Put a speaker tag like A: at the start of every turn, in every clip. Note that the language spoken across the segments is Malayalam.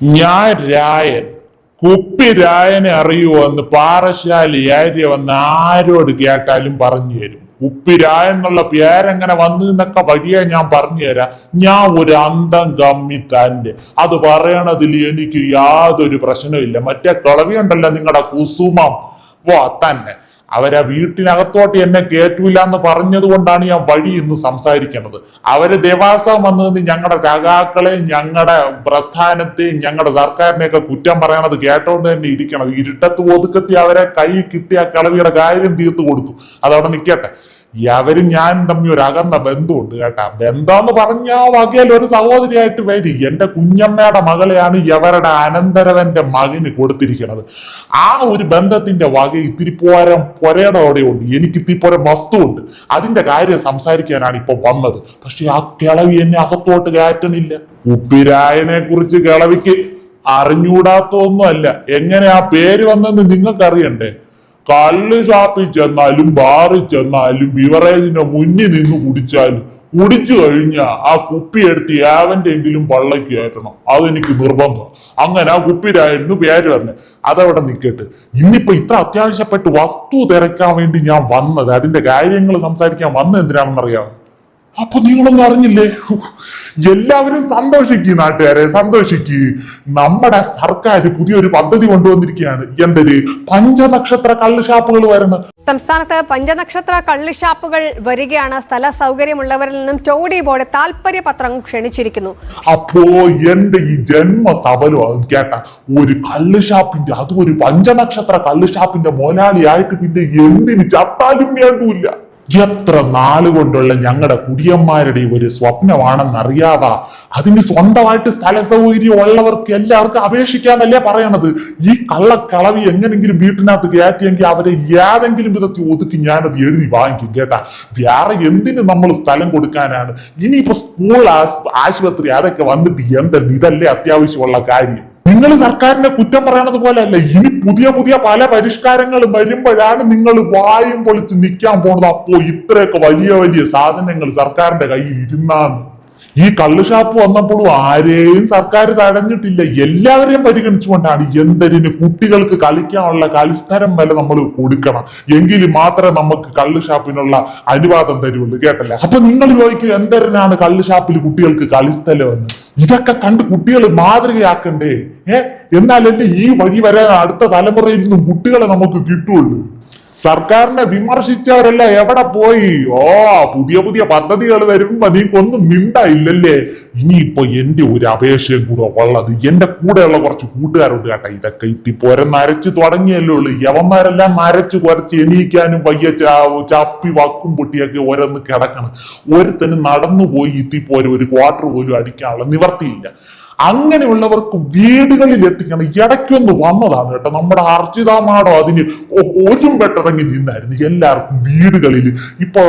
A: ഞാൻ രായൻ കുപ്പി രായനെ അറിയുമോ എന്ന് പാറശാലി ഏരിയ വന്ന് ആരോട് കേട്ടാലും പറഞ്ഞു തരും. ഉപ്പി രായൻ എന്നുള്ള പേരെങ്ങനെ വന്നു എന്നൊക്കെ വഴിയെ ഞാൻ പറഞ്ഞു തരാം. ഞാൻ ഒരു അന്തം കമ്മി തന്റെ അത് പറയണതിൽ എനിക്ക് യാതൊരു പ്രശ്നമില്ല മറ്റേ കളവിയുണ്ടല്ലോ നിങ്ങളുടെ കുസുമം. വോ തന്നെ. അവരെ വീട്ടിനകത്തോട്ട് എന്നെ കേറ്റൂല എന്ന് പറഞ്ഞതുകൊണ്ടാണ് ഞാൻ വഴി ഇന്ന് സംസാരിക്കുന്നത്. അവർ ദേവാസം വന്നതെന്ന് ഞങ്ങളുടെ സഖാക്കളെയും ഞങ്ങളുടെ പ്രസ്ഥാനത്തെയും ഞങ്ങളുടെ സർക്കാരിനെ ഒക്കെ കുറ്റം പറയണത് കേട്ടോണ്ട് തന്നെ ഇരിക്കണത്. ഇരുട്ടത്ത് ഒതുക്കത്തി അവരെ കൈ കിട്ടിയ കളവിയുടെ കാര്യം തീർത്തു കൊടുത്തു. അതവിടെ നിൽക്കട്ടെ അവരും ഞാൻ തമ്മിൽ ഒരു അകന്ന ബന്ധമുണ്ട് കേട്ടാ. ബന്ധമെന്ന് പറഞ്ഞ ആ വകയിൽ ഒരു സഹോദരിയായിട്ട് വരി. എന്റെ കുഞ്ഞമ്മയുടെ മകളെയാണ് ഇവരുടെ അനന്തരവന്റെ മകന് കൊടുത്തിരിക്കുന്നത് ആ ഒരു ബന്ധത്തിന്റെ വക ഇത്തിരി പോരം പൊരയുടെ ഉണ്ട്. എനിക്ക് ഇത്തിരി പോരം വസ്തുവുണ്ട്. അതിന്റെ കാര്യം സംസാരിക്കാനാണ് ഇപ്പൊ വന്നത്. പക്ഷെ ആ കിളവി എന്നെ അകത്തോട്ട് കയറ്റണില്ല. ഉപ്പിരായനെ കുറിച്ച് കിളവിക്ക് അറിഞ്ഞൂടാത്തൊന്നുമല്ല എങ്ങനെ ആ പേര് വന്നെന്ന് നിങ്ങൾക്ക് അറിയണ്ടേ കള്ള് ഷാപ്പിൽ ചെന്നാലും ബാറിൽ ചെന്നാലും ബിവറേജിന്റെ മുന്നിൽ നിന്ന് കുടിച്ചാലും കുടിച്ചു കഴിഞ്ഞാൽ ആ കുപ്പി എടുത്ത് ഏവന്റെ എങ്കിലും പള്ളയ്ക്ക് കയറ്റണം. അതെനിക്ക് നിർബന്ധം. അങ്ങനെ ആ കുപ്പിയിലായിരുന്നു പേര് തന്നെ അതവിടെ നിൽക്കട്ടെ ഇന്നിപ്പോ ഇത്ര അത്യാവശ്യപ്പെട്ട് വസ്തു തിരക്കാൻ വേണ്ടി ഞാൻ വന്നത് അതിന്റെ കാര്യങ്ങൾ സംസാരിക്കാൻ വന്നത് എന്തിനാണെന്നറിയാമോ അപ്പൊ നിങ്ങളൊന്നും അറിഞ്ഞില്ലേ. എല്ലാവരും സന്തോഷിക്കും നാട്ടുകാരെ സന്തോഷിക്ക്. നമ്മുടെ സർക്കാർ പുതിയൊരു പദ്ധതി കൊണ്ടുവന്നിരിക്കുകയാണ്. എന്തൊരു? പഞ്ചനക്ഷത്ര കള്ള് ഷാപ്പുകൾ വരണം
B: സംസ്ഥാനത്ത് പഞ്ചനക്ഷത്ര കള്ളുഷാപ്പുകൾ വരികയാണ്. സ്ഥല സൗകര്യമുള്ളവരിൽ നിന്നും ടോഡി ബോർഡ് താല്പര്യപത്രം ക്ഷണിച്ചിരിക്കുന്നു.
A: അപ്പോ എന്റെ ഈ ജന്മ സബലം അത് കേട്ട ഒരു കള്ള് ഷാപ്പിന്റെ അതും ഒരു പഞ്ചനക്ഷത്ര കള്ള് ഷാപ്പിന്റെ മോലാളിയായിട്ട് പിന്നെ എന്തിന് ചത്താലും വേണ്ടൂല്ല എത്ര നാളുകൊണ്ടുള്ള ഞങ്ങളുടെ കുടിയന്മാരുടെ ഒരു സ്വപ്നമാണെന്നറിയാവാ അതിന് സ്വന്തമായിട്ട് സ്ഥല സൗകര്യം ഉള്ളവർക്ക് എല്ലാവർക്കും അപേക്ഷിക്കാന്നല്ലേ പറയണത്? ഈ കള്ളക്കളവി എങ്ങനെങ്കിലും വീട്ടിനകത്ത് കയറ്റിയെങ്കിൽ അവരെ ഏതെങ്കിലും വിധത്തിൽ ഒതുക്കി ഞാനത് എഴുതി വാങ്ങിക്കും കേട്ടാ. വേറെ എന്തിന് നമ്മൾ സ്ഥലം കൊടുക്കാനാണ്? ഇനിയിപ്പോ സ്കൂൾ ആശുപത്രി അതൊക്കെ വന്നിട്ട് എന്തെന്ന്? ഇതല്ലേ അത്യാവശ്യമുള്ള കാര്യം. നിങ്ങൾ സർക്കാരിനെ കുറ്റം പറയണത് പോലെ അല്ല ഇനി പുതിയ പുതിയ പല പരിഷ്കാരങ്ങൾ വരുമ്പോഴാണ് നിങ്ങൾ വായും പൊളിച്ച് നിൽക്കാൻ പോണത്. അപ്പോ ഇത്രയൊക്കെ വലിയ വലിയ സാധനങ്ങൾ സർക്കാരിന്റെ കയ്യിൽ ഇരുന്നാന്ന്. ഈ കള്ളുഷാപ്പ് വന്നപ്പോഴും ആരെയും സർക്കാർ തടഞ്ഞിട്ടില്ല. എല്ലാവരെയും പരിഗണിച്ചുകൊണ്ടാണ് എന്തിന് കുട്ടികൾക്ക് കളിക്കാനുള്ള കളിസ്ഥലം വരെ നമ്മൾ കൊടുക്കണം. എങ്കിൽ മാത്രമേ നമുക്ക് കള്ളുഷാപ്പിനുള്ള അനുവാദം തരുള്ളൂ. കേട്ടല്ലേ? അപ്പൊ നിങ്ങൾ ചോദിക്കുക എന്തരനാണ് കള്ളുഷാപ്പിൽ കുട്ടികൾക്ക് കളിസ്ഥലം എന്ന്? ഇതൊക്കെ കണ്ട് കുട്ടികൾ മാതൃകയാക്കണ്ടേ? ഏ? എന്നാലല്ലേ ഈ വഴി വരെ അടുത്ത തലമുറയിൽ നിന്നും കുട്ടികളെ നമുക്ക് കിട്ടുള്ളൂ. സർക്കാരിനെ വിമർശിച്ചവരല്ല എവിടെ പോയി? ഓ പുതിയ പുതിയ പദ്ധതികൾ വരുമ്പോ നീക്കൊന്നും മിണ്ടായില്ലല്ലേ? ഇനിയിപ്പോ എന്റെ ഒരു അപേക്ഷയും കൂടെ ഉള്ളത് എന്റെ കൂടെയുള്ള കുറച്ച് കൂട്ടുകാരുണ്ട് കേട്ടോ. ഇതൊക്കെ ഇത്തിപ്പോരം നരച്ചു തുടങ്ങിയല്ലേ ഉള്ളു. യവന്മാരെല്ലാം നരച്ചു കുറച്ച് എണീക്കാനും വയ്യ ചപ്പി വക്കും പൊട്ടിയൊക്കെ ഓരോന്ന് കിടക്കണം. ഒരുത്തന് നടന്നു പോയി ഇത്തിപ്പോരെ ഒരു ക്വാർട്ടർ പോലും അടിക്കാനുള്ള നിവർത്തിയില്ല അങ്ങനെയുള്ളവർക്ക് വീടുകളിൽ എത്തിക്കണം ഇടയ്ക്കൊന്ന് വന്നതാണ് കേട്ടോ. നമ്മുടെ അർജിതാമാടോ അതിന് ഒരു വെട്ടിറങ്ങി നിന്നായിരുന്നു. എല്ലാവർക്കും വീടുകളിൽ ഇപ്പൊ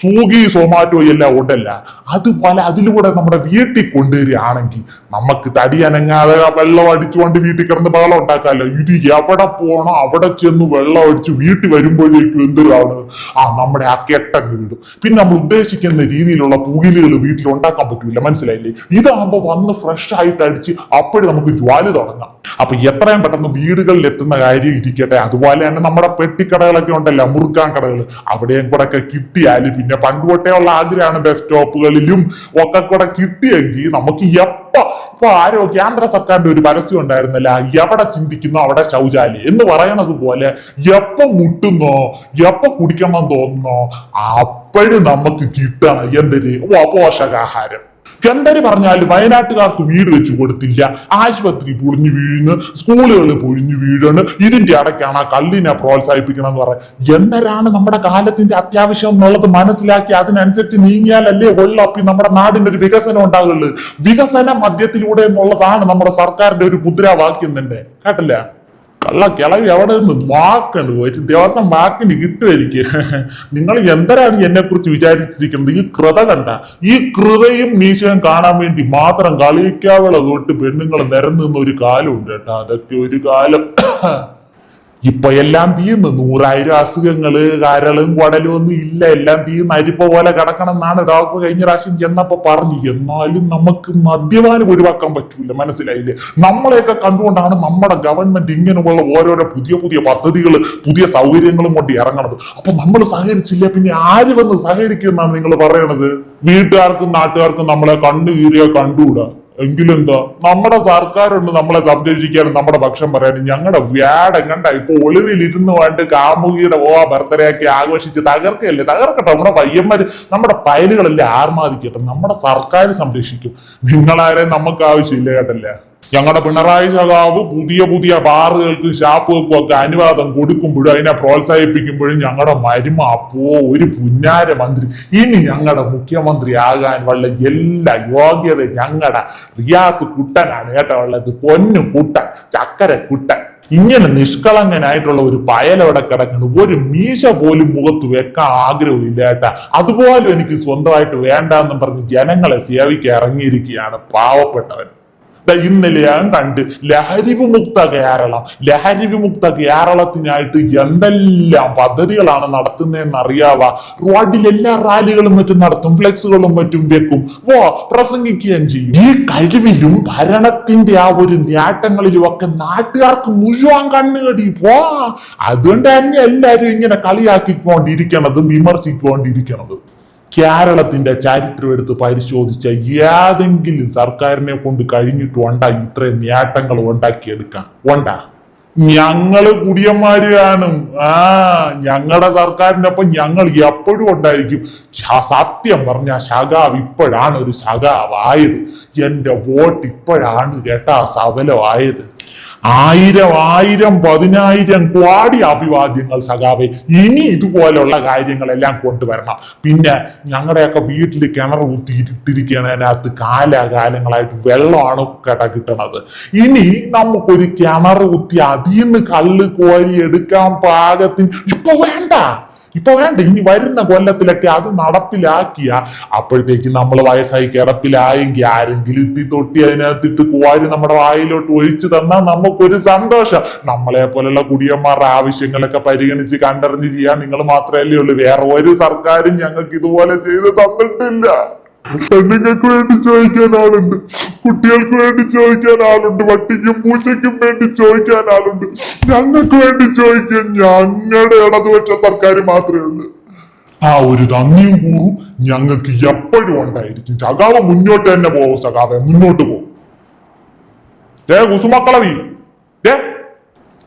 A: സൂഗി സൊമാറ്റോ എല്ലാം ഉണ്ടല്ല. അതുപോലെ അതിലൂടെ നമ്മുടെ വീട്ടിൽ കൊണ്ടുവരികയാണെങ്കിൽ നമുക്ക് തടിയനങ്ങാതെ വെള്ളം അടിച്ചുകൊണ്ട് വീട്ടിൽ കിടന്ന് ബഹളം ഉണ്ടാക്കാമല്ലോ. ഇത് എവിടെ പോണോ അവിടെ ചെന്ന് വെള്ളം അടിച്ച് വീട്ടിൽ വരുമ്പോഴേക്കും എന്തൊരാണ്? ആ നമ്മുടെ ആ കെട്ടങ്ങ് വീടും. പിന്നെ നമ്മൾ ഉദ്ദേശിക്കുന്ന രീതിയിലുള്ള പുകിലുകൾ വീട്ടിൽ ഉണ്ടാക്കാൻ പറ്റൂല. മനസ്സിലായില്ലേ? ഇതാകുമ്പോ വന്ന് ഫ്രഷ് ആയിട്ട് അടിച്ച് അപ്പോഴും നമുക്ക് ജ്വാല തുടങ്ങാം. അപ്പൊ എത്രയും പെട്ടെന്ന് വീടുകളിൽ എത്തുന്ന കാര്യം ഇരിക്കട്ടെ. അതുപോലെ തന്നെ നമ്മുടെ പെട്ടിക്കടകളൊക്കെ ഉണ്ടല്ലോ മുറുക്കാൻ കടകൾ. അവിടെയും കൂടെ ഒക്കെ കിട്ടിയാൽ പിന്നെ പണ്ട് തൊട്ടേ ഉള്ള ആഗ്രഹമാണ് ബസ് സ്റ്റോപ്പുകളിലും ഒക്കെ കൂടെ കിട്ടിയെങ്കിൽ നമുക്ക് എപ്പ ഇപ്പൊ ആരോ കേന്ദ്ര സർക്കാരിന്റെ ഒരു പരസ്യം ഉണ്ടായിരുന്നല്ല എവിടെ ചിന്തിക്കുന്നു അവിടെ ശൗചാലയം എന്ന് പറയണത് പോലെ എപ്പോ മുട്ടുന്നോ എപ്പോ കുടിക്കണം തോന്നുന്നോ അപ്പോഴും നമുക്ക് കിട്ടണം. എന്തിന്? പോഷകാഹാരം. എന്തൊരു പറഞ്ഞാൽ വയനാട്ടുകാർക്ക് വീട് വെച്ച് കൊടുത്തില്ല. ആശുപത്രി പൊളിഞ്ഞു വീഴുന്നു സ്കൂളുകൾ പൊളിഞ്ഞു വീഴണ് ഇതിന്റെ ഇടയ്ക്കാണ് ആ കല്ലിനെ പ്രോത്സാഹിപ്പിക്കണം എന്ന് പറയാം എന്തരാണ് നമ്മുടെ കാലത്തിന്റെ അത്യാവശ്യം എന്നുള്ളത് മനസ്സിലാക്കി അതിനനുസരിച്ച് നീങ്ങിയാലല്ലേ കൊള്ളപ്പി നമ്മുടെ നാടിന്റെ ഒരു വികസനം ഉണ്ടാകുള്ളൂ വികസന മദ്യത്തിലൂടെ എന്നുള്ളതാണ് നമ്മുടെ സർക്കാരിന്റെ ഒരു മുദ്രാവാക്യം തന്നെ. കേട്ടില്ല? കള്ള കിളവി അവിടെ നിന്ന് വാക്കുണ്ട് ഒരു ദിവസം വാക്കിന് കിട്ടുമായിരിക്കും നിങ്ങൾ എന്തരാണ് എന്നെ കുറിച്ച് വിചാരിച്ചിരിക്കുന്നത്? ഈ കൃത കണ്ട. ഈ കൃതയും മീശയും കാണാൻ വേണ്ടി മാത്രം കളിക്കാവുള്ള തൊട്ട് പെണ്ണുങ്ങൾ നിരന്നു നിന്ന ഒരു കാലമുണ്ട് കേട്ടോ. അതൊക്കെ ഒരു കാലം. ഇപ്പൊ എല്ലാം തീർന്നു നൂറായിരം അസുഖങ്ങൾ കരളും കുടലും ഒന്നും ഇല്ല. എല്ലാം തീർന്ന് അരിപ്പ പോലെ കിടക്കണം എന്നാണ് ഡോക്ടർ കഴിഞ്ഞ പ്രാവശ്യം ചെന്നപ്പോ പറഞ്ഞു. എന്നാലും നമുക്ക് മദ്യപാനം ഒഴിവാക്കാൻ പറ്റൂല. മനസ്സിലായില്ലേ? നമ്മളെയൊക്കെ കണ്ടുകൊണ്ടാണ് നമ്മുടെ ഗവൺമെന്റ് ഇങ്ങനെയുള്ള ഓരോരോ പുതിയ പുതിയ പദ്ധതികൾ പുതിയ സൗകര്യങ്ങളും കൊണ്ട് ഇറങ്ങണത്. അപ്പൊ നമ്മൾ സഹകരിച്ചില്ല? പിന്നെ ആര് വന്ന് സഹകരിക്കുമെന്നാണ് നിങ്ങൾ പറയണത്? വീട്ടുകാർക്കും നാട്ടുകാർക്കും നമ്മളെ കണ്ണു കീറിയോ കണ്ടുകൂടാ എങ്കിലെന്താ? നമ്മുടെ സർക്കാരുണ്ട് നമ്മളെ സംരക്ഷിക്കാനും നമ്മുടെ പക്ഷം പറയാനും ഞങ്ങളുടെ വ്യാടം കണ്ട ഇപ്പൊ ഒളിവിൽ ഇരുന്ന് വേണ്ട കാമുകിയുടെ ഓ ബർത്ത്ഡേ ആക്കി ആഘോഷിച്ച് തകർക്കല്ലേ തകർക്കട്ടെ. നമ്മുടെ പയ്യന്മാര് നമ്മുടെ പയലുകളല്ലേ ആർമാദിക്കട്ടെ? നമ്മുടെ സർക്കാർ സംരക്ഷിക്കും. നിങ്ങളാരെയും നമുക്ക് ആവശ്യമില്ല കേട്ടല്ലേ ഞങ്ങളുടെ പിണറായി സഖാവ് പുതിയ പുതിയ ബാറുകൾക്കും ഷാപ്പുകൾക്കും ഒക്കെ അനുവാദം കൊടുക്കുമ്പോഴും അതിനെ പ്രോത്സാഹിപ്പിക്കുമ്പോഴും ഞങ്ങളുടെ മരുമ അപ്പോ ഒരു പുന്നാര മന്ത്രി. ഇനി ഞങ്ങളുടെ മുഖ്യമന്ത്രി ആകാൻ വല്ല എല്ലാ യോഗ്യത ഞങ്ങളുടെ റിയാസ് കുട്ടനാണ് കേട്ടോ ഉള്ളത്. പൊന്നു കുട്ടൻ ചക്കര കുട്ടൻ. ഇങ്ങനെ നിഷ്കളങ്കനായിട്ടുള്ള ഒരു പയലവിടെ കിടക്കുന്നു ഒരു മീശ പോലും മുഖത്ത് വെക്കാൻ ആഗ്രഹമില്ല ഏട്ടാ അതുപോലും എനിക്ക് സ്വന്തമായിട്ട് വേണ്ടാന്നും പറഞ്ഞ് ജനങ്ങളെ സേവിക്കാൻ ഇറങ്ങിയിരിക്കുകയാണ് പാവപ്പെട്ടവൻ. ഇന്നലെ ഞാൻ കണ്ട് ലഹരി വിമുക്ത കേരളം. ലഹരി വിമുക്ത കേരളത്തിനായിട്ട് എന്തെല്ലാം പദ്ധതികളാണ് നടത്തുന്നതെന്ന് അറിയാവ? റോഡിൽ എല്ലാ റാലികളും മറ്റും നടത്തും ഫ്ലെക്സുകളും മറ്റും വെക്കും. ഓ പ്രസംഗിക്കുകയും ചെയ്യും. ഈ കഴിവിലും ഭരണത്തിന്റെ ആ ഒരു നേട്ടങ്ങളിലും ഒക്കെ നാട്ടുകാർക്ക് മുഴുവൻ കണ്ണുകടി. പോ അതുകൊണ്ട് തന്നെ എല്ലാരും ഇങ്ങനെ കളിയാക്കിക്കൊണ്ടിരിക്കണതും വിമർശിക്കൊണ്ടിരിക്കണതും. കേരളത്തിന്റെ ചരിത്രം എടുത്ത് പരിശോധിച്ച ഏതെങ്കിലും സർക്കാരിനെ കൊണ്ട് കഴിഞ്ഞിട്ടുണ്ടാ ഇത്രയും നേട്ടങ്ങൾ ഉണ്ടാക്കിയെടുക്കാൻ. ഉണ്ടാ ഞങ്ങൾ കുടിയന്മാര് കാണും ആ ഞങ്ങളുടെ സർക്കാരിന്റെ ഒപ്പം ഞങ്ങൾ എപ്പോഴും ഉണ്ടായിരിക്കും. സത്യം പറഞ്ഞ ശകാവ് ഇപ്പോഴാണ് ഒരു ശകാവായത്. എന്റെ വോട്ട് ഇപ്പോഴാണ് കേട്ടാ സഫലമായത് ആയിരം ആയിരം പതിനായിരം കോടി അഭിവാദ്യങ്ങൾ സഖാവെ ഇനി ഇതുപോലുള്ള കാര്യങ്ങളെല്ലാം കൊണ്ടുവരണം. പിന്നെ ഞങ്ങളുടെയൊക്കെ വീട്ടിൽ കിണർ കുത്തിയിട്ടിരിക്കണതിനകത്ത് കാലാകാലങ്ങളായിട്ട് വെള്ളമാണ് കട കിട്ടണത് ഇനി നമുക്കൊരു കിണർ കുത്തി അതിൽ നിന്ന് കള്ള് കോരി എടുക്കാൻ പാകത്തിന് ഇപ്പൊ വേണ്ട. ഇപ്പൊ വേണ്ട ഇനി വരുന്ന കൊല്ലത്തിലൊക്കെ അത് നടപ്പിലാക്കിയ അപ്പോഴത്തേക്ക് നമ്മൾ വയസ്സായി കിടപ്പിലായെങ്കിൽ ആരെങ്കിലും ഇത്തി തൊട്ടി അതിനകത്തിട്ട് കുവാരി നമ്മുടെ വായിലോട്ട് ഒഴിച്ചു തന്നാൽ നമുക്കൊരു സന്തോഷം. നമ്മളെ പോലെയുള്ള കുടിയന്മാരുടെ ആവശ്യങ്ങളൊക്കെ പരിഗണിച്ച് കണ്ടറിഞ്ഞ് ചെയ്യാൻ നിങ്ങൾ മാത്രമല്ലേ ഉള്ളൂ. വേറെ ഒരു സർക്കാരും ഞങ്ങൾക്ക് ഇതുപോലെ ചെയ്ത് തന്നിട്ടില്ല. പെണ്ണുങ്ങൾക്ക് വേണ്ടി ചോദിക്കാൻ ആളുണ്ട്. കുട്ടികൾക്ക് വേണ്ടി ചോദിക്കാൻ ആളുണ്ട്. വട്ടിക്കും പൂച്ചയ്ക്കും വേണ്ടി ചോദിക്കാൻ ആളുണ്ട്. ഞങ്ങൾക്ക് വേണ്ടി ചോദിക്കാൻ ഞങ്ങളുടെ ഇടതുപക്ഷ സർക്കാർ മാത്രമേ ഉള്ളൂ. ആ ഒരു നന്ദിയും കൂറും ഞങ്ങൾക്ക് എപ്പോഴും ഉണ്ടായിരിക്കും. സഖാവ് മുന്നോട്ട് തന്നെ പോവും സഖാവെ. മുന്നോട്ട് പോകും ഏ കുസുമക്കളവി. ഏ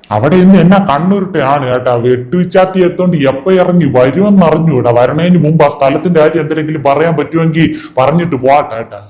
A: അവിടെ ഇന്ന് എന്നാ കണ്ണൂരിട്ടാണ് കേട്ടാ? വെട്ടുവിച്ചാത്തി എത്തോണ്ട് എപ്പ ഇറങ്ങി വരുമെന്ന് അറിഞ്ഞൂടാ വരണേന് മുമ്പ് ആ സ്ഥലത്തിന്റെ കാര്യം എന്തെങ്കിലും പറയാൻ പറ്റുമെങ്കിൽ പറഞ്ഞിട്ട് പോട്ടെ കേട്ടാ.